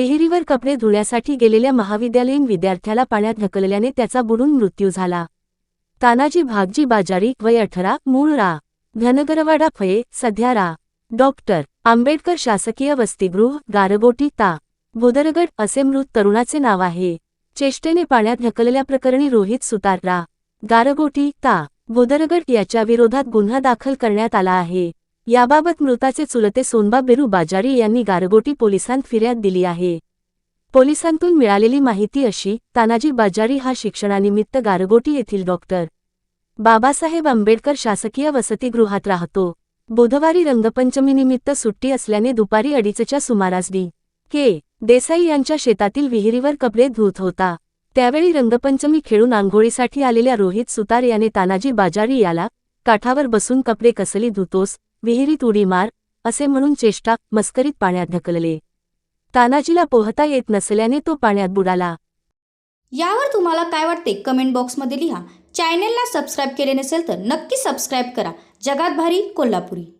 विहिरीवर कपडे धुण्यासाठी गेलेल्या महाविद्यालयीन विद्यार्थ्याला पाण्यात ढकलल्याने त्याचा बुडून मृत्यू झाला. तानाजी भागजी बाजारी वय अठरा मूळ रा. धनगरवाडा फये सध्या रा. डॉक्टर आंबेडकर शासकीय वसतिगृह गारबोटी ता. भुदरगड असे मृत तरुणाचे नाव आहे. चेष्टेने पाण्यात ढकलल्याप्रकरणी रोहित सुतार रा. गारगोटी ता. भुदरगड याच्या विरोधात गुन्हा दाखल करण्यात आला आहे. याबाबत मृताचे चुलते सोनबा बेरू बाजारी यांनी गारगोटी पोलिसांत फिर्याद दिली आहे. पोलिसांतून मिळालेली माहिती अशी तानाजी बाजारी हा शिक्षणानिमित्त गारगोटी येथील डॉक्टर बाबासाहेब आंबेडकर शासकीय वसतिगृहात राहतो. बुधवारी रंगपंचमीनिमित्त सुट्टी असल्याने दुपारी अडीचच्या सुमारास डी. के. देसाई यांच्या शेतातील विहिरीवर कपडे धुत होता. त्यावेळी रंगपंचमी खेळून आंघोळीसाठी आलेल्या रोहित सुतार याने तानाजी बाजारी याला काठावर बसून कपडे कसली धुतोस विहिरीत उडी मार असे म्हणून चेष्टा मस्करीत पाण्यात ढकलले. तानाजीला पोहता येत नसल्याने तो पाण्यात बुडाला. यावर तुम्हाला काय वाटते? कमेंट बॉक्समध्ये लिहा. चॅनेलला सबस्क्राईब केले नसेल तर नक्की सबस्क्राईब करा. जगात भारी कोल्हापुरी.